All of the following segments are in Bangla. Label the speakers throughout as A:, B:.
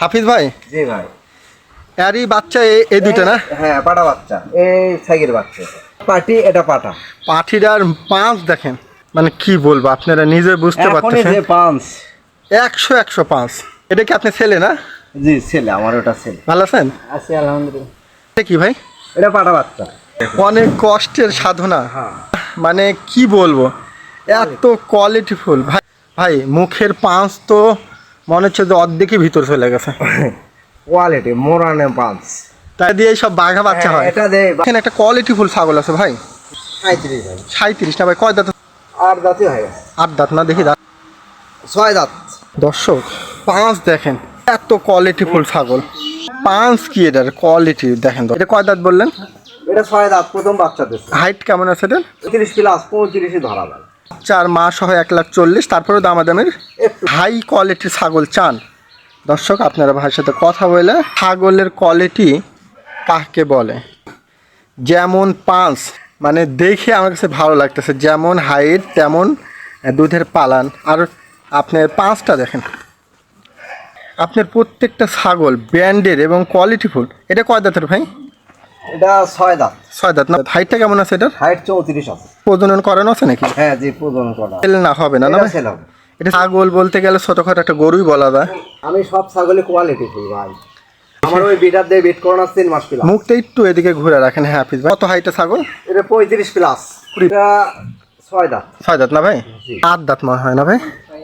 A: হাফিজ ভাই?
B: জি ভাই।
A: এরই বাচ্চা এই দুইটা না?
B: হ্যাঁ পাটা বাচ্চা। এই সাইকের বাচ্চা। পাটি এটা পাটা।
A: পাঠিটার পাঁচ দেখেন। মানে কি বলব আপনারা নিজে বুঝতে পারতেছেন।
B: যে পাঁচ।
A: একশো একশো পাঁচ। এটা কি আপনি ছেলে না?
B: জি ছেলে আমার ওটা ছেলে।
A: ভালো আছেন?
B: আছে আলহামদুলিল্লাহ।
A: এটা কি ভাই?
B: এটা পাটা বাচ্চা।
A: অনেক কষ্টের সাধনা।
B: হ্যাঁ।
A: মানে কি বলব এত কোয়ালিটিফুল ভাই ভাই মুখের পাঁচ তো মনে হচ্ছে যে অর্ধেকই ভিতর চলে গেছে।
B: কোয়ালিটি মোরানে পাঁচ
A: তাই দিয়ে সব বাঘা বাচ্চা হয়
B: এটা দে
A: এখানে একটা কোয়ালিটিফুল ছাগল আছে ভাই।
B: সাঁত্রিশ ভাই।
A: সাঁত্রিশ না ভাই কয় দাঁত?
B: আর দাঁতই হয়ে।
A: আট দাঁত না দেখি দাঁত।
B: ছয় দাঁত।
A: দর্শক পাঁচ দেখেন এত কোয়ালিটিফুল ছাগল। পাঁচ কি এটার কোয়ালিটি দেখেন তো। এটা কয় দাঁত বললেন?
B: এটা ছয় দাঁত প্রথম বাচ্চা
A: হাইট কেমন আছে এটার?
B: তিরিশ প্লাস পঁয়ত্রিশে ধরা যায়।
A: চার মাস হয় এক লাখ চল্লিশ তারপরেও দামাদামের
B: একটু।
A: হাই কোয়ালিটির ছাগল চান। দর্শক আপনারা ভাইয়ের সাথে কথা বলে ছাগলের কোয়ালিটি কাকে বলে? যেমন পাঁচ মানে দেখে আমার কাছে ভালো লাগতেছে যেমন হাইট তেমন দুধের পালান। আর আপনার পাঁচটা দেখেন। আপনার প্রত্যেকটা ছাগল ব্র্যান্ডের এবং কোয়ালিটিফুল। এটা কয় দাঁতের ভাই?
B: এটা ছয় দাঁত।
A: ছয় দাঁত। না হাইটটা কেমন আছে এটার?
B: হাইট চৌত্রিশ আছে।
A: প্রজনন করানো আছে নাকি?
B: হ্যাঁ জি প্রজন করা
A: তেল না হবে না না ভাই?
B: হবে।
A: এটা ছাগল বলতে গেলে ছোটখাটো একটা গরুই বলা যায়।
B: আমি সব ছাগলে কোয়ালিটি ফুল ভাই। আমার ওই বিটার দিয়ে বিট করানো তিন মাস প্লাস
A: মুখটা একটু এদিকে ঘুরে রাখেন হ্যাঁ হাফিজ ভাই। কত হাইটে ছাগল?
B: এটা পঁয়ত্রিশ প্লাস এটা ছয় দাঁত।
A: ছয় দাঁত না ভাই? আট দাঁত মনে হয় না ভাই?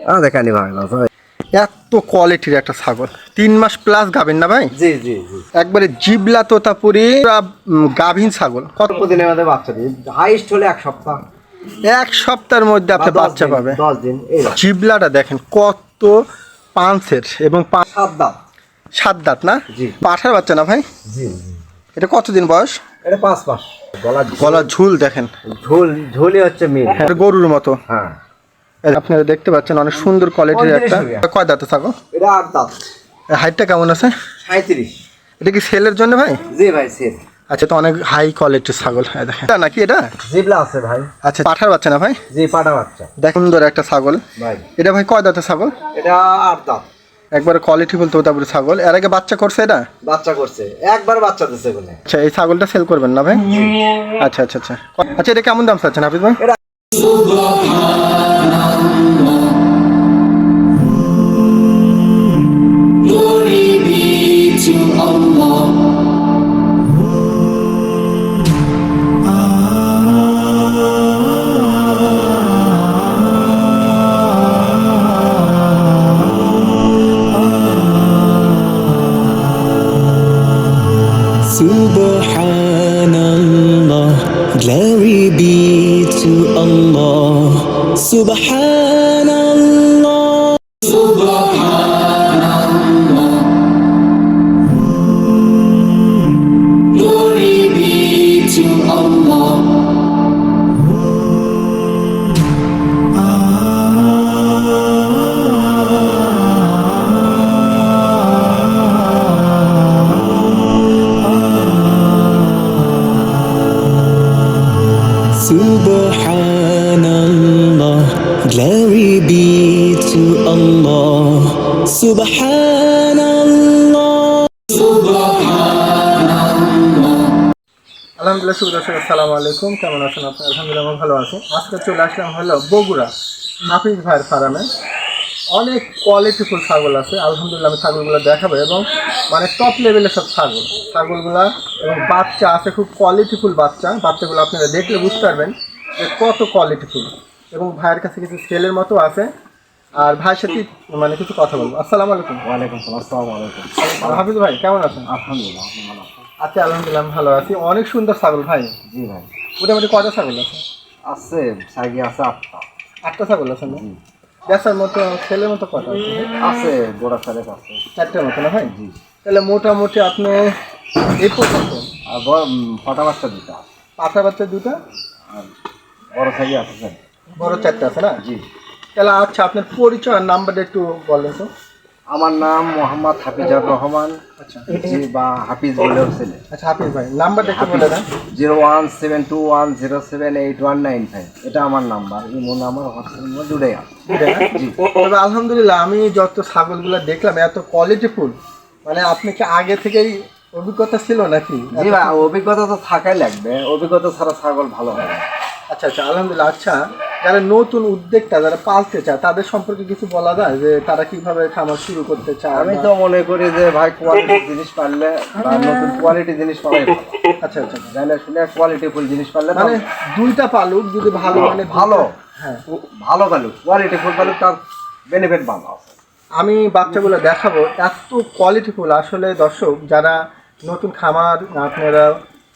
B: হ্যাঁ দেখানি ভাই না ভাই।
A: এত কোয়ালিটির একটা ছাগল। তিন মাস প্লাস গাভিন না ভাই?
B: জি জি জি।
A: একবারে জিবলা তোতাপুরি গাভীন ছাগল। কত
B: প্রতিদিনের মধ্যে বাচ্চা দিই হাইস্ট হলে এক সপ্তাহ।
A: এক সপ্তাহের মধ্যে আপনি বাচ্চা পাবে।
B: দশ দিন
A: জিবলাটা দেখেন কত পাঁচের এবং
B: সাত দাঁত।
A: সাত দাঁত না। পাঠার বাচ্চা না ভাই?
B: জি
A: এটা কতদিন বয়স?
B: এটা পাঁচ মাস। গলা
A: গলা ঝুল দেখেন।
B: ঝোল ঝোলই হচ্ছে
A: হ্যাঁ, গরুর মতো।
B: হ্যাঁ।
A: আপনারা দেখতে পাচ্ছেন অনেক সুন্দর কোয়ালিটির একটা। কয় দাঁতে ছাগল?
B: এটা আট দাঁত।
A: হাইটটা কেমন আছে?
B: সাঁত্রিশ
A: এটা কি সেলের জন্য ভাই?
B: জি ভাই সেম
A: আচ্ছা তো অনেক হাই কোয়ালিটির ছাগল হ্যাঁ দেখেন। এটা নাকি এটা?
B: জিবলা আছে ভাই।
A: আচ্ছা পাঠার বাচ্চা না ভাই?
B: জি পাটা বাচ্চা।
A: দেখ সুন্দর একটা ছাগল।
B: ভাই।
A: এটা ভাই কয় দাঁতের ছাগল?
B: এটা আট দাঁত।
A: একবার কোয়ালিটি বলতে তারপরে ছাগল। এর আগে বাচ্চা করছে এটা?
B: বাচ্চা করছে। একবার বাচ্চা দিচ্ছে বলে।
A: আচ্ছা এই ছাগলটা সেল করবেন না ভাই? আচ্ছা আচ্ছা আচ্ছা। আচ্ছা এটা কেমন দাম চাচ্ছেন হাফিজ ভাই?
C: Allah. Subhanallah, glory be to Allah. Subhanallah.
A: আলহামদুলিল্লাহ শুভ দর্শক আসসালামু আলাইকুম কেমন আছেন আপনার আলহামদুলিল্লাহ ভালো আছি আজকে চলে আসলাম হলো বগুড়া হাফিজ ভাইয়ের ফার্মে অনেক কোয়ালিটিফুল ছাগল আছে। আলহামদুলিল্লাহ আমি ছাগলগুলো দেখাবো এবং মানে টপ লেভেলের সব ছাগল। ছাগলগুলা এবং বাচ্চা আছে খুব কোয়ালিটিফুল বাচ্চা। বাচ্চাগুলো আপনারা দেখলে বুঝতে পারবেন যে কত কোয়ালিটিফুল এবং ভাইয়ের কাছে কিছু সেলের মতো আছে। আর ভাইয়ের সাথে মানে কিছু কথা বলব। আসসালামু আলাইকুম।
B: ওয়ালাইকুম আসসালাম। আলাইকুম।
A: হাফিজ ভাই কেমন আছেন?
B: আলহামদুলিল্লাহ?
A: আচ্ছা আলহামদুলিল্লাহ আমি ভালো আছি। অনেক সুন্দর ছাগল ভাই।
B: জি ভাই।
A: মোটামুটি কটা ছাগল আছে?
B: আছে সাইগে আছে আটটা।
A: আটটা ছাগল আছে না? বেচার মতো ছেলের মতো কটা আছে।
B: বড় গোড়া সারেক আছে
A: চারটের মতো না ভাই?
B: জি।
A: তাহলে মোটামুটি আপনি এই পর্যন্ত।
B: আর ফটা বাচ্চা দুটা
A: পাতা বাচ্চা দুটা
B: আর বড় সাইজ আছে
A: বড় চারটে আছে না?
B: জি।
A: তাহলে আচ্ছা আপনার পরিচয় আর নাম্বারটা একটু বলেন তো।
B: আমার নাম মোহাম্মদ হাফিজুর রহমান
A: আচ্ছা।
B: জি বা হাফিজ বলেও
A: আচ্ছা হাফিজ ভাই নাম্বারটা একটু বলে দেন।
B: Zero one seven two one zero seven eight one nine five. এটা আমার number imo number WhatsApp number আছে।
A: তবে আলহামদুলিল্লাহ আমি যত ছাগলগুলো দেখলাম এত কোয়ালিটিফুল মানে আপনি কি আগে থেকেই অভিজ্ঞতা ছিল নাকি?
B: জি ভাই অভিজ্ঞতা তো থাকাই লাগবে। অভিজ্ঞতা ছাড়া ছাগল ভালো হয় না।
A: আচ্ছা আচ্ছা আলহামদুলিল্লাহ আচ্ছা। যারা নতুন উদ্যোক্তা যারা পালতে চায় তাদের সম্পর্কে কিছু বলা যায় যে তারা কীভাবে খামার শুরু করতে চায়
B: আমি তো মনে করি যে ভাই কোয়ালিটি জিনিস পারলে বা নতুন কোয়ালিটি জিনিস পারলে
A: আচ্ছা আচ্ছা।
B: জানে শুনে কোয়ালিটি ফুল জিনিস পারলে
A: মানে
B: মানে
A: দুইটা পালুক যদি ভালো মানে
B: ভালো
A: হ্যাঁ।
B: ভালো পালুক কোয়ালিটি ফুল পালুক তার বেনিফিট ভালো আছে
A: আমি বাচ্চাগুলো দেখাবো এত কোয়ালিটিফুল আসলে দর্শক যারা নতুন খামার আপনারা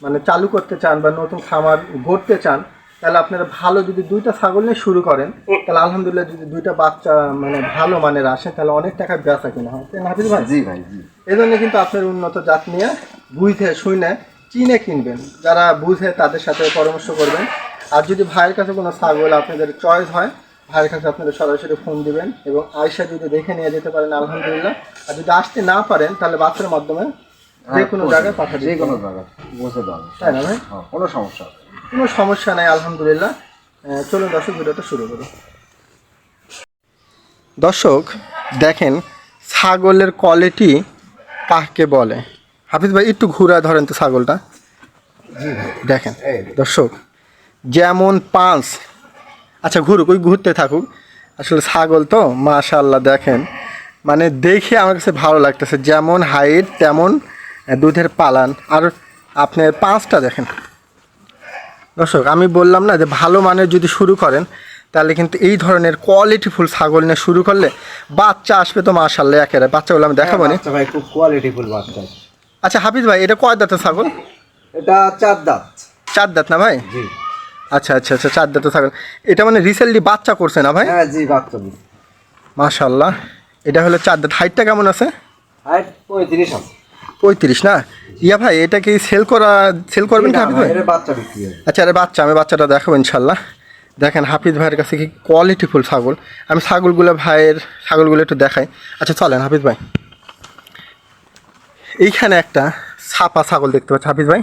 A: মানে চালু করতে চান বা নতুন খামার গড়তে চান তাহলে আপনারা ভালো যদি দুইটা ছাগল নিয়ে শুরু করেন তাহলে আলহামদুলিল্লাহ যদি দুইটা বাচ্চা মানে ভালো মানের আসে তাহলে অনেক টাকা বেচা কিনা হয়। তাই না হাফিজ ভাই?
B: জি ভাই জি।
A: এই জন্য কিন্তু আপনার উন্নত জাত নিয়ে বুঝে শুনে চিনে কিনবেন। যারা বুঝে তাদের সাথে পরামর্শ করবেন। আর যদি ভাইয়ের কাছে কোনো ছাগল আপনাদের চয়েস হয় ভাইয়ের কাছে আপনাদের সরাসরি ফোন দিবেন এবং আয়সা যদি দেখে নিয়ে যেতে পারেন আলহামদুলিল্লাহ। আর যদি আসতে না পারেন তাহলে বাসের মাধ্যমে যে কোনো জায়গায় পাঠিয়ে
B: যে কোনো জায়গায় বসে দেওয়া
A: তাই না ভাই?
B: হ্যাঁ, কোনো সমস্যা।
A: কোনো সমস্যা নাই আলহামদুলিল্লাহ। চলুন দর্শক ভিডিওটা শুরু করি। দর্শক দেখেন ছাগলের কোয়ালিটি কাকে বলে? হাফিজ ভাই একটু ঘুরা ধরেন তো ছাগলটা। দেখেন
B: এই।
A: দর্শক যেমন পাঁচ আচ্ছা ঘুরুক ওই ঘুরতে থাকুক। আসলে ছাগল তো মাশাল্লাহ দেখেন। মানে দেখে আমার কাছে ভালো লাগতেছে যেমন হাইট তেমন দুধের পালান। আর আপনার পাঁচটা দেখেন দর্শক আমি বললাম না যে ভালো মানের যদি শুরু করেন তাহলে কিন্তু এই ধরনের কোয়ালিটিফুল ছাগল নিয়ে শুরু করলে বাচ্চা আসবে তো মাশাল্লাহ একেবারে। বাচ্চাগুলো আমি দেখাবো না।
B: ভাই খুব কোয়ালিটি ফুল বাচ্চা।
A: আচ্ছা হাফিজ ভাই এটা কয় দাঁতের ছাগল?
B: এটা চার দাঁত।
A: চার দাঁত না ভাই?
B: জি।
A: আচ্ছা আচ্ছা আচ্ছা চার দাঁতের ছাগল। এটা মানে রিসেন্টলি বাচ্চা করছে না ভাই?
B: হ্যাঁ জি বাচ্চা
A: মাশাল্লাহ এটা হলো চার দাঁত। হাইটটা কেমন আছে?
B: হাইট পঁয়ত্রিশ আছে।
A: পঁয়ত্রিশ না? ইয়া ভাই এটা কি সেল করা সেল করবেন হাফিজ
B: ভাই,
A: আচ্ছা আরে বাচ্চা আমি বাচ্চাটা দেখাবো ইনশাল্লাহ দেখেন হাফিজ ভাইয়ের কাছে কি কোয়ালিটিফুল ছাগল। আমি ছাগলগুলো ভাইয়ের ছাগলগুলো একটু দেখাই। আচ্ছা চলেন হাফিজ ভাই। এইখানে একটা ছাপা ছাগল দেখতে পাচ্ছি হাফিজ ভাই?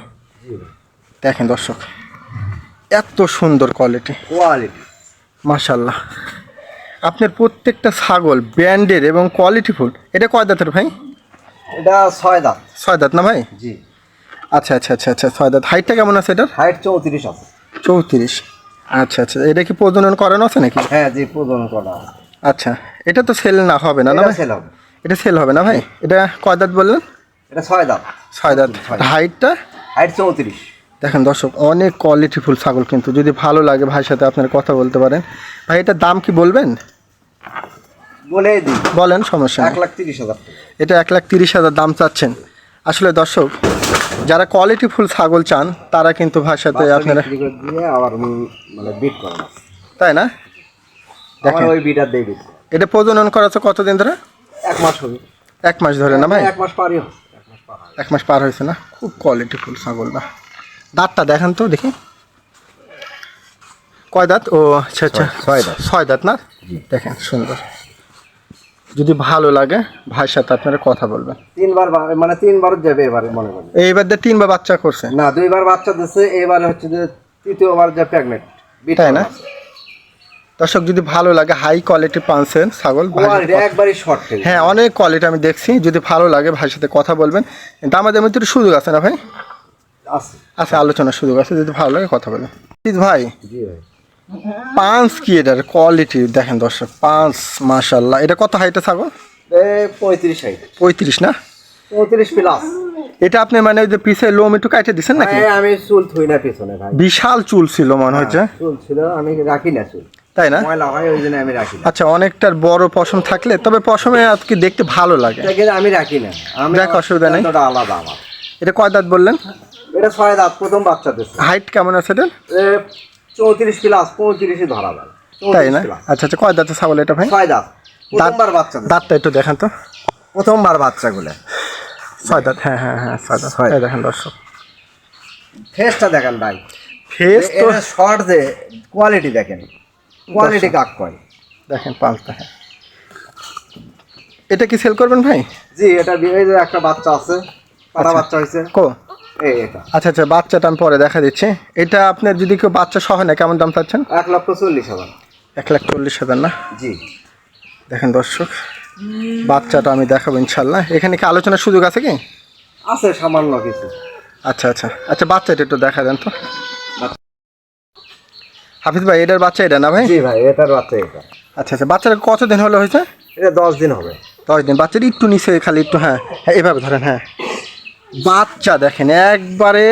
A: দেখেন দর্শক এত সুন্দর কোয়ালিটি
B: কোয়ালিটি
A: মাশাল্লাহ আপনার প্রত্যেকটা ছাগল ব্র্যান্ডের এবং কোয়ালিটিফুল এটা কয় দাঁতের ভাই?
B: এটা ছয় দাঁত।
A: ছয় দাঁত না ভাই?
B: জি।
A: আচ্ছা আচ্ছা আচ্ছা আচ্ছা ছয় দাঁত। হাইটটা কেমন আছে এটার?
B: হাইট চৌত্রিশ আছে।
A: চৌত্রিশ। আচ্ছা আচ্ছা এটা কি প্রজনন করানো আছে নাকি?
B: হ্যাঁ জি প্রদান করা
A: আচ্ছা এটা তো সেল না হবে না না ভাই?
B: সেল হবে।
A: এটা সেল হবে না ভাই? এটা কয় দাঁত বললেন?
B: এটা ছয় দাঁত।
A: ছয় দাঁত। হাইটটা
B: হাইট চৌত্রিশ।
A: দেখেন দর্শক অনেক কোয়ালিটিফুল ছাগল কিন্তু। যদি ভালো লাগে ভাইয়ের সাথে আপনার কথা বলতে পারেন। ভাই এটার দাম কি বলবেন?
B: বলে দিই।
A: বলেন সমস্যা
B: এক লাখ তিরিশ হাজার
A: এটা এক লাখ তিরিশ হাজার দাম চাচ্ছেন। আসলে দর্শক যারা কোয়ালিটিফুল ছাগল চান তারা কিন্তু
B: বাচ্চা
A: আপনারা
B: করে আবার মানে বিট করা
A: তাই না?
B: আমার
A: দেখেন।
B: ওই বিটার দিয়ে বিট
A: এটা প্রজনন করাচ্ছে কতদিন ধরে?
B: এক মাস হবে
A: এক মাস ধরে না ভাই?
B: এক মাস পারই এক মাস পার
A: এক মাস পার হয়েছে না? খুব কোয়ালিটিফুল ছাগলটা দাঁতটা দেখেন তো দেখি। কয় দাঁত? ও আচ্ছা আচ্ছা।
B: ছয় দাঁত।
A: ছয় দাঁত না? দেখেন সুন্দর। যদি ভালো লাগে ভাইয়ের সাথে আপনারা কথা বলবেন।
B: তিনবার মানে তিনবার যাবে এবারে মনে করি
A: এইবার দিয়ে তিনবার বাচ্চা করছে?
B: না দুইবার বাচ্চা দিচ্ছে এবারে হচ্ছে যে তৃতীয়বার যে প্রেগনেন্ট
A: তাই না? দর্শক যদি ভালো লাগে হাই কোয়ালিটি পানছেন ছাগল
B: একবারই শর্ট
A: হ্যাঁ অনেক কোয়ালিটি আমি দেখছি। যদি ভালো লাগে ভাইয়ের সাথে কথা বলবেন। কিন্তু আমাদের মধ্যে সুযোগ আছে না ভাই?
B: আছে।
A: আছে আলোচনার সুযোগ আছে। যদি ভালো লাগে কথা বলেন। ভাই।
B: জি ভাই।
A: পাঁচ কি এটার কোয়ালিটি দেখেন দর্শক পাঁচ মাশাল্লাহ এটা কত হাইটে ছাগল?
B: এ পঁয়ত্রিশ হাইট
A: পঁয়ত্রিশ না?
B: পঁয়ত্রিশ প্লাস
A: এটা আপনি মানে ওই যে পিছে লোম একটু কাটে দিচ্ছেন নাকি?
B: আমি চুল থুই না পিছনে ভাই।
A: বিশাল চুল ছিল মনে হচ্ছে।
B: চুল ছিল আমি রাখি না চুল।
A: তাই না?
B: ময়লা হয় ওই জন্য আমি রাখি না।
A: আচ্ছা অনেকটার বড় পশম থাকলে তবে পশমে আজকে দেখতে ভালো লাগে।
B: এটা আমি রাখি না। আমি
A: দেখ, অসুবিধা নেই।
B: আলাদা আমার।
A: এটা কয় দাঁত বললেন?
B: এটা ছয় দাঁত প্রথম বাচ্চা দিচ্ছে
A: হাইট কেমন আছে এটার?
B: এ চৌত্রিশ প্লাস পঁয়ত্রিশই ধরা যায়।
A: তাই না? আচ্ছা আচ্ছা কয় দাঁতের ছাগল এটা ভাই?
B: ছয় দাঁত। প্রথমবার বাচ্চা।
A: দাঁতটা একটু দেখেন তো।
B: প্রথমবার বাচ্চাগুলো।
A: ছয় দাঁত হ্যাঁ হ্যাঁ হ্যাঁ ছয় দাঁত।
B: ছয়
A: দেখেন দর্শক।
B: ফেসটা দেখেন ভাই।
A: ফেস তো
B: শর্ট যে কোয়ালিটি দেখেন। কোয়ালিটি কাক কয়?
A: দেখেন পাঁচটা হ্যাঁ। এটা কি সেল করবেন ভাই?
B: জি এটা একটা বাচ্চা আছে। পাটা বাচ্চা হয়েছে
A: কো? আচ্ছা আচ্ছা বাচ্চাটা আমি পরে দেখা দিচ্ছি। এটা আপনার যদি কেউ বাচ্চা সহ না কেমন দাম চাচ্ছেন?
B: এক লক্ষ চল্লিশ হাজার।
A: এক লাখ চল্লিশ হাজার না?
B: জি।
A: দেখেন দর্শক বাচ্চাটা আমি দেখাবো ইনশাল্লাহ। এখানে কি আলোচনার সুযোগ আছে কি?
B: আছে সামান্য কিছু।
A: আচ্ছা আচ্ছা। আচ্ছা বাচ্চাটা একটু দেখা দেন তো। হাফিজ ভাই এটার বাচ্চা এটা না ভাই?
B: জি ভাই এটার বাচ্চা এটা।
A: আচ্ছা আচ্ছা বাচ্চাটা কতদিন হলো হয়েছে?
B: এটা দশ দিন হবে।
A: দশ দিন। বাচ্চাটা একটু নিচে খালি একটু হ্যাঁ হ্যাঁ এভাবে ধরেন হ্যাঁ। বাচ্চা দেখেন একবারে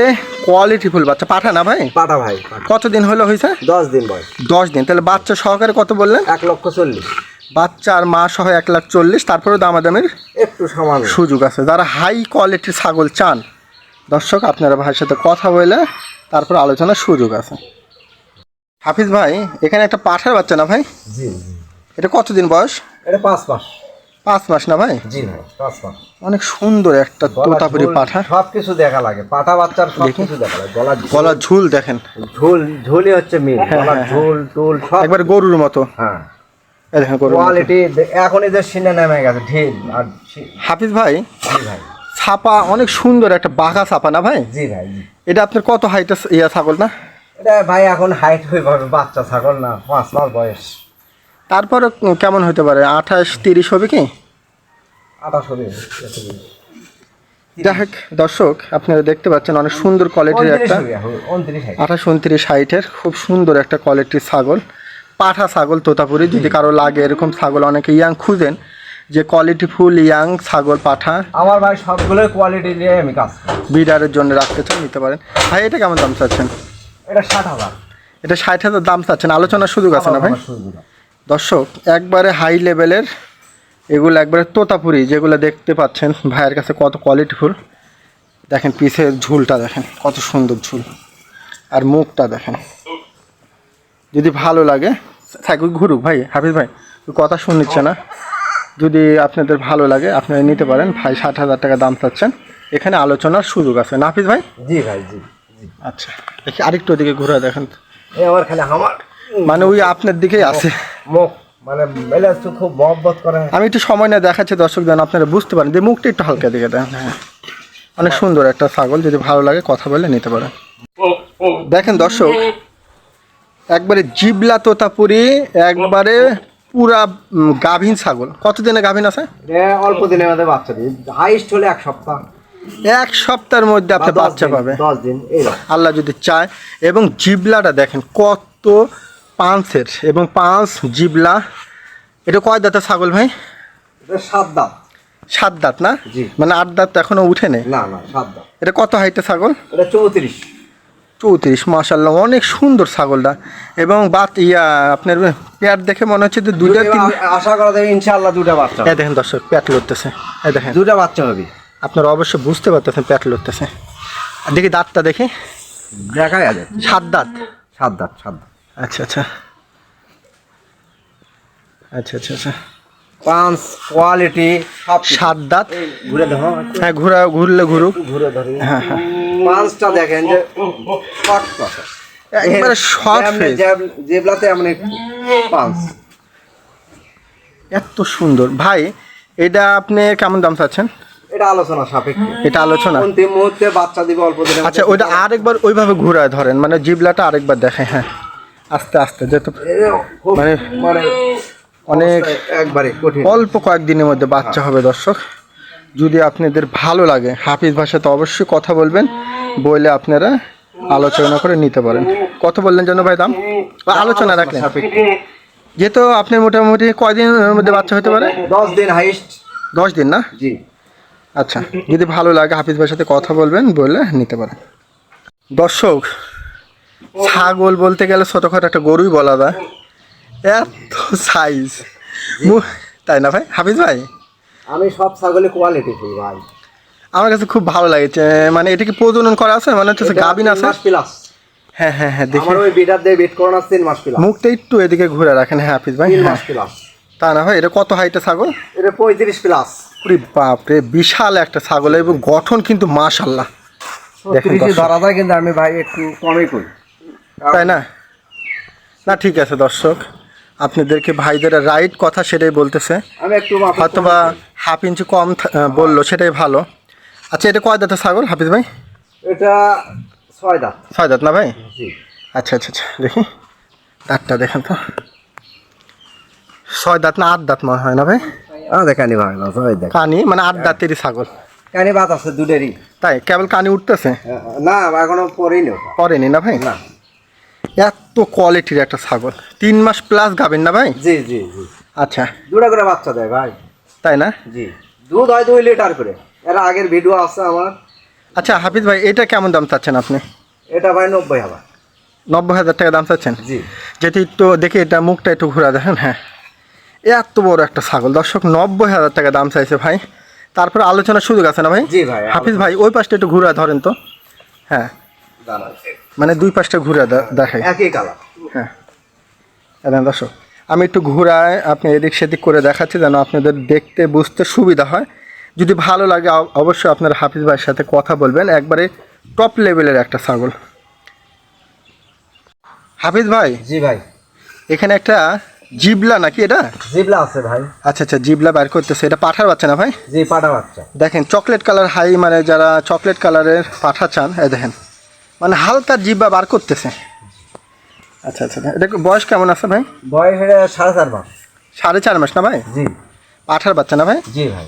A: কোয়ালিটি ফুল বাচ্চা। পাঠা না ভাই?
B: পাঠা ভাই।
A: কতদিন হলো হয়েছে?
B: দশ দিন বয়স।
A: দশ দিন। তাহলে বাচ্চা সহকারে কত বললেন?
B: এক লক্ষ চল্লিশ।
A: বাচ্চা আর মা সহ এক লাখ চল্লিশ তারপরে দামাদামের
B: একটু সামান্য
A: সুযোগ আছে। যারা হাই কোয়ালিটির ছাগল চান দর্শক আপনারা ভাইয়ের সাথে কথা বলে তারপর আলোচনার সুযোগ আছে। হাফিজ ভাই এখানে একটা পাঠার বাচ্চা না ভাই?
B: জি।
A: এটা কতদিন বয়স?
B: এটা পাঁচ মাস।
A: পাঁচ মাস না ভাই?
B: জি ভাই পাঁচ মাস।
A: অনেক সুন্দর একটা তোতাপুরি পাঠা।
B: সব কিছু দেখা লাগে পাটা বাচ্চার সব কিছু দেখা লাগে গলা
A: গলা ঝুল দেখেন।
B: ঝোল ঝোলই হচ্ছে মেন
A: হ্যাঁ,
B: গলার
A: হ্যাঁ,
B: ঝোল টুল সব
A: একবার গরুর মতো।
B: হ্যাঁ।
A: এই দেখেন গরুর।
B: কোয়ালিটি এখনই যে সিনে নেমে গেছে ঢিল আর
A: হাফিজ ভাই
B: জি ভাই।
A: ছাপা অনেক সুন্দর একটা বাঘা ছাপা না ভাই?
B: জি ভাই জি।
A: এটা আপনার কত হাইটের ইয়া ছাগল না?
B: এটা ভাই এখন হাইট হয়ে বাচ্চা ছাগল না পাঁচ মাস বয়স।
A: তারপরে কেমন হতে পারে? আঠাশ তিরিশ হবে কি?
B: আঠাশ হবে
A: দেখ দর্শক আপনারা দেখতে পাচ্ছেন অনেক সুন্দর কোয়ালিটির একটা আঠাশ উনত্রিশ হাইটের খুব সুন্দর একটা কোয়ালিটির ছাগল। পাঠা ছাগল তোতাপুরি যদি কারও লাগে এরকম ছাগল অনেকে ইয়াং খুঁজেন যে কোয়ালিটি ফুল ইয়াং ছাগল পাঠা।
B: আমার ভাই সবগুলোই কোয়ালিটি নিয়ে আমি কাজ
A: বিডারের জন্য রাখতে চান নিতে পারেন। ভাই এটা কেমন দাম চাচ্ছেন?
B: এটা ষাট হাজার।
A: এটা ষাট হাজার দাম চাচ্ছেন। আলোচনার সুযোগ আছে না ভাই। দর্শক একবারে হাই লেভেলের এগুলো একবারে তোতাপুরি যেগুলো দেখতে পাচ্ছেন ভাইয়ের কাছে কত কোয়ালিটিফুল দেখেন পিছের ঝুলটা দেখেন কত সুন্দর ঝুল। আর মুখটা দেখেন। যদি ভালো লাগে থাকুক ঘুরুক ভাই হাফিজ ভাই কথা শুনছে না। যদি আপনাদের ভালো লাগে আপনারা নিতে পারেন। ভাই ষাট হাজার টাকা দাম চাচ্ছেন। এখানে আলোচনার সুযোগ আছে। না হাফিজ ভাই?
B: জি ভাই জি জি।
A: আচ্ছা দেখি আরেকটু ওদিকে ঘুরে দেখেন।
B: আমার খালি আমার
A: মানে ওই আপনার দিকেই আছে।
B: মুখ মানে মেলে তো খুব মহব্বত করে।
A: আমি একটু সময় না দেখাচ্ছি দর্শক যেন আপনারা বুঝতে পারেন। যে মুখটা একটু হালকা দিকে দেন হ্যাঁ। অনেক সুন্দর একটা ছাগল যদি ভালো লাগে কথা বলে নিতে পারেন। দেখেন দর্শক একবারে জিবলা তোতাপুরি একবারে পুরা গাভীন ছাগল। কতদিনে গাভীন আছে?
B: অল্প দিনের মধ্যে বাচ্চা দিই হাইস্ট হলে এক সপ্তাহ।
A: এক সপ্তাহের মধ্যে আপনি বাচ্চা পাবে
B: দশ দিন
A: আল্লাহ যদি চায়। এবং জিবলাটা দেখেন কত পাঁচের এবং পাঁচ জিবলা এটা কয় দাঁতের ছাগল ভাই?
B: এটা সাত দাঁত।
A: সাত দাঁত না? মানে আট দাঁত এখনও উঠেনি
B: না না সাত দাম
A: এটা কত হাইটের ছাগল?
B: এটা চৌত্রিশ।
A: চৌত্রিশ মাসাল্লাহ অনেক সুন্দর ছাগলটা। এবং বাত ইয়া আপনার পেয়ার দেখে মনে হচ্ছে যে দুইটা
B: আশা করা যায় ইনশাআল্লাহ দুটা বাচ্চা
A: এ দেখেন দর্শক প্যাট লড়তেছে। এ দেখেন।
B: দুটা বাচ্চা হবে।
A: আপনারা অবশ্যই বুঝতে পারতেছেন প্যাট লড়তেছে। আর দেখি দাঁতটা দেখি।
B: দেখা যাবে
A: সাত দাঁত।
B: সাত দাঁত সাত দাঁত।
A: আচ্ছা আচ্ছা। আচ্ছা আচ্ছা আচ্ছা।
B: পাঁচ কোয়ালিটি
A: সাত দাঁত।
B: ঘুরে দেখো।
A: হ্যাঁ ঘুরা ঘুরলে ঘুরুক।
B: ঘুরে ধরি।
A: হ্যাঁ হ্যাঁ।
B: পাঁচটা দেখেন যে শর্ট
A: একবারে শর্ট ফেস
B: জেবলাতে এমন পাঁচ।
A: এত সুন্দর। ভাই এটা আপনি কেমন দাম চাচ্ছেন?
B: এটা আলোচনা সাপেক্ষে।
A: এটা আলোচনা।
B: অন্তিম মুহূর্তে বাচ্চা দিবে অল্প দিনের
A: আচ্ছা ওইটা আরেকবার ওইভাবে ঘুরায় ধরেন। মানে জিবলাটা আরেকবার দেখায় হ্যাঁ। আস্তে আস্তে যেহেতু মানে
B: মানে মানে
A: অনেক
B: একবারে
A: অল্প কয়েকদিনের মধ্যে বাচ্চা হবে দর্শক। যদি আপনাদের ভালো লাগে হাফিজ ভাষাতে অবশ্যই কথা বলবেন বলে আপনারা আলোচনা করে নিতে পারেন। কত বললেন যেন ভাই দাম? বা আলোচনা রাখলেন। যেহেতু আপনার মোটামুটি কয়দিনের মধ্যে বাচ্চা হতে পারে?
B: দশ দিন হাইস্ট।
A: দশ দিন না?
B: জি।
A: আচ্ছা যদি ভালো লাগে হাফিজ ভাইয়ের সাথে কথা বলবেন বলে নিতে পারেন। দর্শক ছাগল বলতে গেলে ছোটোখাটো একটা গরুই বলা যায়। এত সাইজ তাই না ভাই? হাফিজ ভাই?
B: আমি সব ছাগলে কোয়ালিটি ফুল ভাই।
A: আমার কাছে খুব ভালো লাগছে মানে এটা কি প্রজনন করা আছে? মানে হচ্ছে গাবিন আছে?
B: প্লাস
A: হ্যাঁ হ্যাঁ হ্যাঁ দেখি।
B: আমার ওই বিটার দিয়ে বিট করানো আছে মাস প্লাস
A: মুখটা একটু এদিকে ঘুরে রাখেন হ্যাঁ হাফিজ ভাই? হ্যাঁ।
B: মাস প্লাস
A: তা না ভাই এটা কত হাইটে ছাগল?
B: এটা পঁয়ত্রিশ প্লাস
A: ওরে বাপরে বিশাল একটা ছাগল। এবং গঠন কিন্তু মাশাল্লাহ দেখেন।
B: ধরা যায় কিন্তু আমি ভাই একটু কমই করি।
A: তাই না? না ঠিক আছে দর্শক। আপনাদেরকে ভাইদের রাইট কথা সেটাই বলতেছে। হয়তো বা হাফ ইঞ্চি কম বলল সেটাই ভালো। আচ্ছা এটা কয় দাঁতের ছাগল হাফিজ ভাই?
B: এটা ছয় দাঁত।
A: ছয় দাঁত না ভাই? আচ্ছা আচ্ছা আচ্ছা দেখি। দাঁতটা দেখেন তো। ছয় দাঁত না আট দাঁত মনে হয় না ভাই?
B: কানি সবাই
A: কানি মানে আট দাঁতেরই ছাগল।
B: কানি বাত আছে দুটেরই
A: তাই কেবল কানি উঠতেছে?
B: না এখনও ওটা।
A: পরেনি না ভাই?
B: না।
A: এত কোয়ালিটির একটা ছাগল। তিন মাস প্লাস গাবেন না ভাই?
B: জি জি জি।
A: আচ্ছা।
B: দুটা করে বাচ্চা দেয় ভাই।
A: তাই না?
B: জি। দুধ হয় দুই লিটার করে। এর আগের ভিডিও আছে আমার।
A: আচ্ছা হাফিজ ভাই এটা কেমন দাম চাচ্ছেন আপনি?
B: এটা ভাই নব্বই হাজার।
A: নব্বই হাজার টাকা দাম চাচ্ছেন?
B: জি।
A: যেটি একটু দেখি এটা মুখটা একটু ঘুরা দেখেন হ্যাঁ। এত বড় একটা ছাগল। দর্শক নব্বই হাজার টাকা দাম চাইছে ভাই। তারপরে আলোচনার সুযোগ আছে না ভাই?
B: জি ভাই
A: হাফিজ ভাই ওই পাশটা একটু ঘুরা ধরেন তো। হ্যাঁ।
B: দাঁড়ান।
A: মানে দুই পাশটা ঘুরে দেখাই।
B: একই কালার
A: হ্যাঁ। হ্যাঁ দর্শক আমি একটু ঘুরায় আপনি এদিক সেদিক করে দেখাচ্ছি যেন আপনাদের দেখতে বুঝতে সুবিধা হয়। যদি ভালো লাগে অবশ্যই আপনার হাফিজ ভাইয়ের সাথে কথা বলবেন। একবারে টপ লেভেলের একটা ছাগল। হাফিজ ভাই
B: জি ভাই।
A: এখানে একটা জিবলা নাকি এটা?
B: জিবলা আছে ভাই।
A: আচ্ছা আচ্ছা জিবলা বের করতেছে। এটা পাঠার বাচ্চা না ভাই?
B: জি পাটা বাচ্চা।
A: দেখেন চকলেট কালার হাই মানে যারা চকলেট কালারের পাঠা চান এই দেখেন। মানে হালকা জিব্বা বার করতেছে। আচ্ছা আচ্ছা এটা বয়স কেমন আছে ভাই?
B: বয়স এটা সাড়ে চার মাস।
A: সাড়ে চার মাস না ভাই?
B: জি।
A: পাঠার বাচ্চা না ভাই?
B: জি ভাই।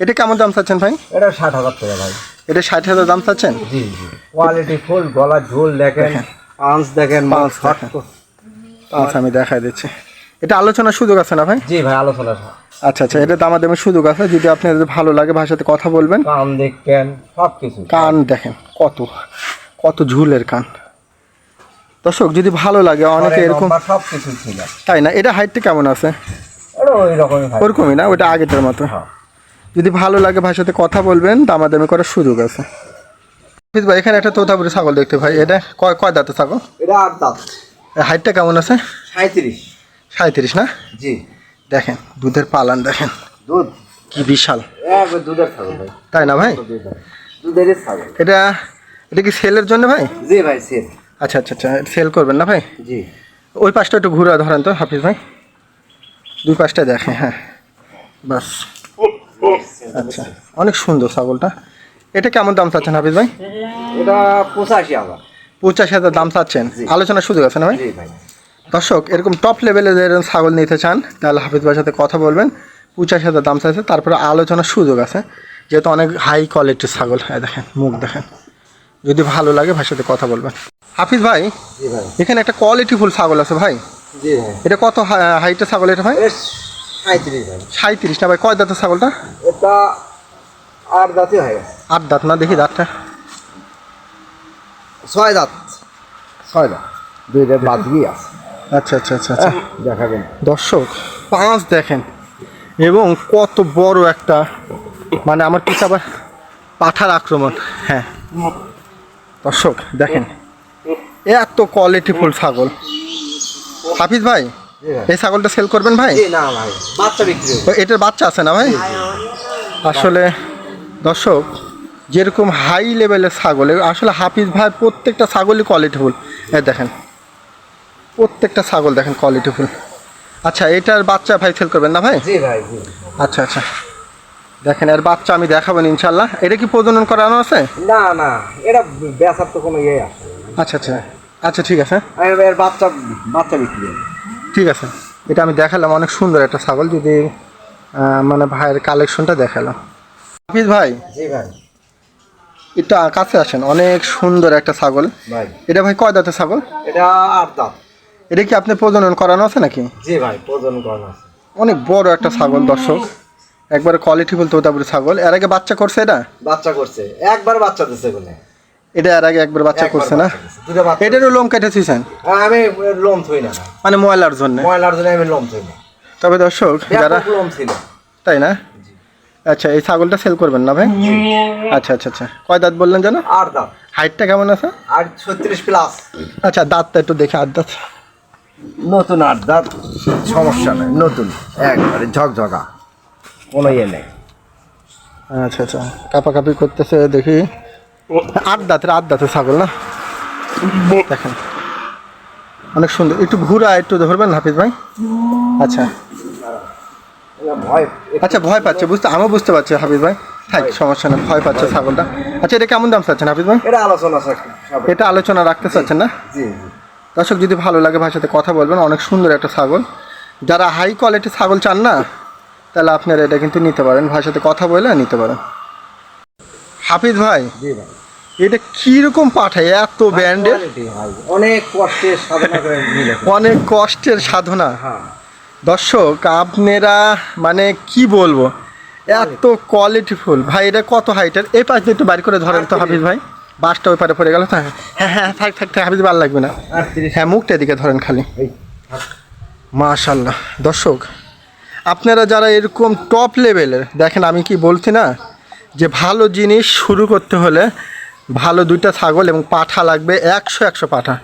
A: এটা কেমন দাম চাচ্ছেন ভাই?
B: এটা ষাট হাজার টাকা ভাই।
A: এটা ষাট হাজার দাম চাচ্ছেন?
B: জি জি। কোয়ালিটি ফুল গলা ঝোল দেখেন পাঁচ দেখেন
A: পাঁচ
B: শক্ত।
A: আচ্ছা আমি দেখাই দিচ্ছি। এটা আলোচনার সুযোগ আছে না ভাই?
B: জি ভাই আলোচনা
A: আচ্ছা আচ্ছা এটা দামাদামি সুযোগ আছে। যদি আপনাদের ভালো লাগে ভাষাতে কথা বলবেন।
B: কান দেখেন সব কিছু
A: কান দেখেন কত কত ঝুলের কান। দর্শক যদি ভালো লাগে অনেকে এরকম
B: সব কিছু ছিল।
A: তাই না? এটা হাইটটা কেমন আছে? ওরকমই না? ওটা আগেটার মতো।
B: হ্যাঁ।
A: যদি ভালো লাগে ভাষাতে কথা বলবেন দামাদামি করার সুযোগ আছে। ভাই এখানে একটা তোতাপুরি ছাগল দেখতে ভাই। এটা কয় কয় দাঁতে ছাগল?
B: এটা আট দাঁত।
A: হাইটটা কেমন আছে?
B: সাঁত্রিশ
A: সাঁত্রিশ না?
B: জি।
A: দেখেন দুধের পালান দেখেন।
B: দুধ?
A: কি বিশাল।
B: দুধের ছাগল ভাই।
A: তাই না ভাই?
B: দুধেরই ছাগল।
A: এটা এটা কি সেলের জন্য ভাই?
B: জি ভাই সেল
A: আচ্ছা আচ্ছা আচ্ছা সেল করবেন না ভাই?
B: জি।
A: ওই পাশটা একটু ঘুরে ধরেন তো হাফিজ ভাই। দুই পাশটা দেখে হ্যাঁ। বাস। আচ্ছা অনেক সুন্দর ছাগলটা। এটা কেমন দাম চাচ্ছেন হাফিজ ভাই?
B: এটা পঁচাশি হাজার।
A: পঁচাশি হাজার দাম চাচ্ছেন? আলোচনার সুযোগ আছে না ভাই?
B: ভাই।
A: দর্শক এরকম টপ লেভেলের এরকম ছাগল নিতে চান তাহলে হাফিজ ভাইয়ের সাথে কথা বলবেন। পঁচাশি হাজার দাম চাইছে তারপরে আলোচনার সুযোগ আছে। যেহেতু অনেক হাই কোয়ালিটির ছাগল হ্যাঁ দেখেন মুখ দেখেন। যদি ভালো লাগে ভাইয়ের সাথে কথা বলবেন। হাফিজ ভাই এখানে একটা কোয়ালিটিফুল ছাগল আছে ভাই। এটা কত হাইটের ছাগল এটা ভাই?
B: সাঁত্রিশ ভাই।
A: না ভাই কয় দাঁতের ছাগলটা?
B: এটা আট দাঁতই হয়ে
A: আট দাঁত না দেখি দাঁতটা।
B: ছয় দাঁত। ছয় দাঁত। দুই দাঁত বাদ গিয়ে আছে।
A: আচ্ছা আচ্ছা আচ্ছা আচ্ছা।
B: দেখাবেন।
A: দর্শক পাঁচ দেখেন। এবং কত বড় একটা মানে আমার পিছু আবার পাঠার আক্রমণ। হ্যাঁ। দর্শক দেখেন। এত কোয়ালিটিফুল ছাগল। হাফিজ ভাই। এই ছাগলটা সেল করবেন ভাই?
B: না ভাই বাচ্চা বিক্রি হবে।
A: এটার বাচ্চা আছে না ভাই? আসলে দর্শক যেরকম হাই লেভেলের ছাগল আসলে হাফিজ ভাই প্রত্যেকটা ছাগলই কোয়ালিটিফুল এ দেখেন প্রত্যেকটা ছাগল দেখেন কোয়ালিটিফুল আচ্ছা এটার বাচ্চা ভাই সেল করবেন না ভাই?
B: জি ভাই
A: আচ্ছা আচ্ছা। দেখেন এর বাচ্চা আমি দেখাবেন ইনশাল্লাহ। এটা কি প্রজনন করানো আছে?
B: না না এটা বেচার তো কোনো ইয়ে আছে।
A: আচ্ছা আচ্ছা। আচ্ছা ঠিক আছে।
B: এর বাচ্চা বাচ্চা বিক্রি।
A: ঠিক আছে। এটা আমি দেখালাম অনেক সুন্দর একটা ছাগল যদি মানে ভাইয়ের কালেকশনটা দেখালাম। হাফিজ ভাই
B: জি ভাই।
A: এটা কাছে আসেন অনেক সুন্দর একটা ছাগল।
B: ভাই।
A: এটা ভাই কয় দাঁতের ছাগল?
B: এটা আট দাঁত।
A: এটা কি আপনি প্রজনন করানো আছে নাকি?
B: জি ভাই প্রজনন করানো আছে।
A: অনেক বড় একটা ছাগল দর্শক। একবারে কোয়ালিটিফুল তোতাপুরি ছাগল। এর আগে বাচ্চা করছে এটা?
B: বাচ্চা করছে। একবার বাচ্চা দিচ্ছে বলে।
A: এটা এর আগে একবার বাচ্চা করছে না?
B: দুটো বাচ্চা
A: এটারও লোম কেটেছিছেন
B: হ্যাঁ, আমি লোম থই না।
A: মানে ময়লার জন্য?
B: ময়লার জন্য আমি লোম থই না।
A: তবে দর্শক যারা
B: লোম ছিল
A: তাই না? আচ্ছা এই ছাগলটা সেল করবেন না ভাই? আচ্ছা আচ্ছা আচ্ছা। কয় দাঁত বললেন যেন?
B: আট দাঁত।
A: হাইটটা কেমন আছে?
B: আর ছত্রিশ প্লাস
A: আচ্ছা দাঁতটা একটু দেখে আট দাঁত।
B: নতুন আট দাঁত। সমস্যা নেই নতুন। একবারে ঝকঝকা। কোনো ইয়ে নেই।
A: আচ্ছা আচ্ছা। কাপাকাপি করতেছে দেখি। আট দাঁতের আট দাঁতের ছাগল না? দেখেন। অনেক সুন্দর। একটু ঘুরা একটু ধরবেন হাফিজ ভাই? আচ্ছা।
B: ভয়
A: আচ্ছা ভয় পাচ্ছে বুঝতে আমিও বুঝতে পারছি হাফিজ ভাই। থাক সমস্যা নেই ভয় পাচ্ছে ছাগলটা। আচ্ছা এটা কেমন দাম চাচ্ছেন হাফিজ ভাই?
B: এটা আলোচনা
A: এটা আলোচনা রাখতে চাচ্ছেন না? দর্শক যদি ভালো লাগে ভাইয়ের সাথে কথা বলবেন অনেক সুন্দর একটা ছাগল। যারা হাই কোয়ালিটির ছাগল চান না তাহলে আপনারা এটা কিন্তু নিতে পারেন। ভাইয়ের সাথে কথা বলে নিতে পারেন। হাফিজ ভাই
B: জি ভাই।
A: এটা কীরকম পাঠায়? এত ব্যান্ডের
B: অনেক কষ্টে সাধনা করে
A: অনেক কষ্টের সাধনা।
B: হ্যাঁ।
A: দর্শক আপনারা মানে কি বলব? এত কোয়ালিটিফুল ভাই এটা কত হাইটের এই পাশ দিয়ে একটু বাড়ি করে ধরেন তো হাফিজ ভাই। বাসটা ওই পারে পড়ে গেল তো? হ্যাঁ হ্যাঁ থাক থাক থাক হাফিজ ভালো লাগবে না। হ্যাঁ মুখটা এদিকে ধরেন খালি। মাশাল্লাহ দর্শক আপনারা যারা এরকম টপ লেভেলের দেখেন আমি কি বলছি না যে ভালো জিনিস শুরু করতে হলে ভালো দুইটা ছাগল এবং পাঠা লাগবে একশো একশো পাঠা।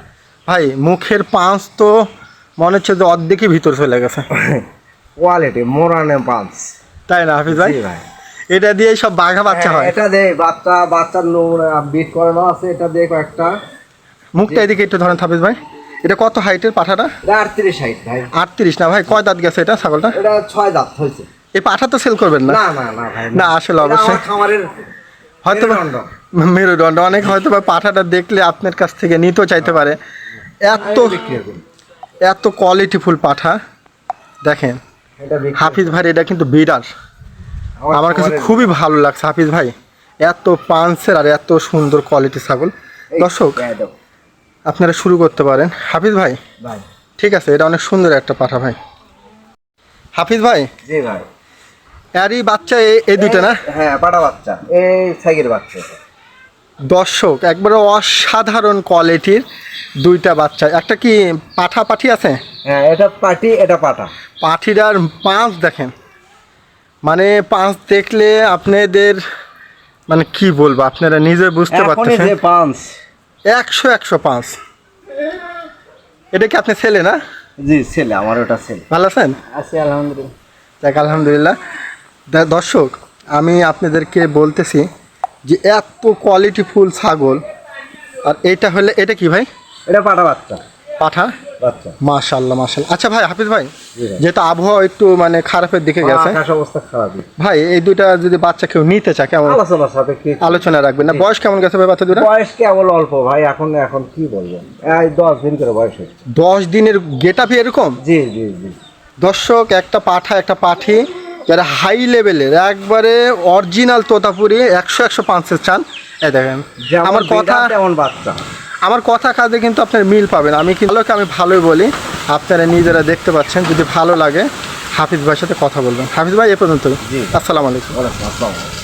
A: ভাই মুখের পাঁচ তো মনে হচ্ছে যে অর্ধেকই ভিতর চলে গেছে।
B: কোয়ালিটি মোরানে পাঁচ।
A: তাই না হাফিজ ভাই?
B: ভাই।
A: এটা দিয়ে সব বাঘা বাচ্চা
B: হ্যাঁ,
A: হয়
B: এটা দে বাচ্চা বাচ্চার নোংরা বিট করানো আছে এটা দিয়ে কয়েকটা।
A: মুখটা এদিকে একটু ধরেন হাফিজ ভাই। এটা কত হাইটের পাঠাটা?
B: আটত্রিশ হাইট ভাই।
A: আটত্রিশ না ভাই কয় দাঁত গেছে এটা ছাগলটা?
B: এটা ছয় দাঁত হয়েছে।
A: এই পাঠা তো সেল করবেন না?
B: না না না ভাই
A: না, আসলে অবশ্যই।
B: খামারের
A: হয়তো
B: মেরুদণ্ড।
A: অনেক হয়তো বা পাঠাটা দেখলে আপনার কাছ থেকে নিতেও চাইতে পারে। এত
B: বিক্রি করব।
A: এত কোয়ালিটিফুল পাঠা দেখেন। হাফিজ ভাই এটা কিন্তু বিরাট। আমার কাছে খুবই ভালো লাগছে হাফিজ ভাই। এত পাঞ্চের আর এত সুন্দর কোয়ালিটি ছাগল। দর্শক। আপনারা শুরু করতে পারেন। হাফিজ ভাই?
B: ভাই।
A: ঠিক আছে এটা অনেক সুন্দর একটা পাঠা ভাই। হাফিজ ভাই?
B: জি ভাই।
A: এরই বাচ্চা এই দুইটা না?
B: হ্যাঁ পাটা বাচ্চা। এই সাইকের বাচ্চা।
A: দর্শক একবারে অসাধারণ কোয়ালিটির দুইটা বাচ্চা। একটা কি পাঠা পাঠি আছে?
B: হ্যাঁ এটা পাটি এটা পাটা
A: পাঠিটার পাঁচ দেখেন। মানে পাঁচ দেখলে আপনাদের মানে কি বলব আপনারা নিজে বুঝতে পারতেছেন
B: যে পাঁচ।
A: একশো একশো পাঁচ। এটা কি আপনি ছেলে না?
B: জি ছেলে আমার ওটা ছেলে।
A: ভালো আছেন?
B: আছি আলহামদুলিল্লাহ।
A: দেখ আলহামদুলিল্লাহ। দর্শক আমি আপনাদেরকে বলতেছি যে এত কোয়ালিটি ফুল ছাগল আর এটা হলে এটা কি ভাই?
B: এটা পাঠা বাচ্চা।
A: পাঠা? মাশাল্লাহ মাশাল্লাহ আচ্ছা ভাই হাফিজ ভাই যেহেতু আবহাওয়া একটু মানে খারাপের দিকে গেছে।
B: অবস্থা খারাপই।
A: ভাই এই দুইটা যদি বাচ্চা কেউ নিতে চায় কেমন?
B: আলোচনা
A: রাখবেন না। বয়স কেমন গেছে ভাই বাচ্চা দুটা
B: বয়স কেবল অল্প ভাই এখন এখন কি বলব? এই দশ দিন করে বয়স
A: দশ দিনের গেট এরকম?
B: জি জি জি।
A: দর্শক একটা পাঠা একটা পাঠি যারা হাই লেভেলের একবারে অরিজিনাল তোতাপুরি একশো একশো পাঁচের চান। এই দেখেন আমার কথা
B: তেমন বাচ্চা।
A: আমার কথা কাজে কিন্তু আপনার মিল পাবেন। আমি কিন্তু আমি ভালোই বলি। আপনারা নিজেরা দেখতে পাচ্ছেন যদি ভালো লাগে হাফিজ ভাইয়ের সাথে কথা বলবেন। হাফিজ ভাই এ পর্যন্ত। আসসালামু আলাইকুম।
B: আসসালাম।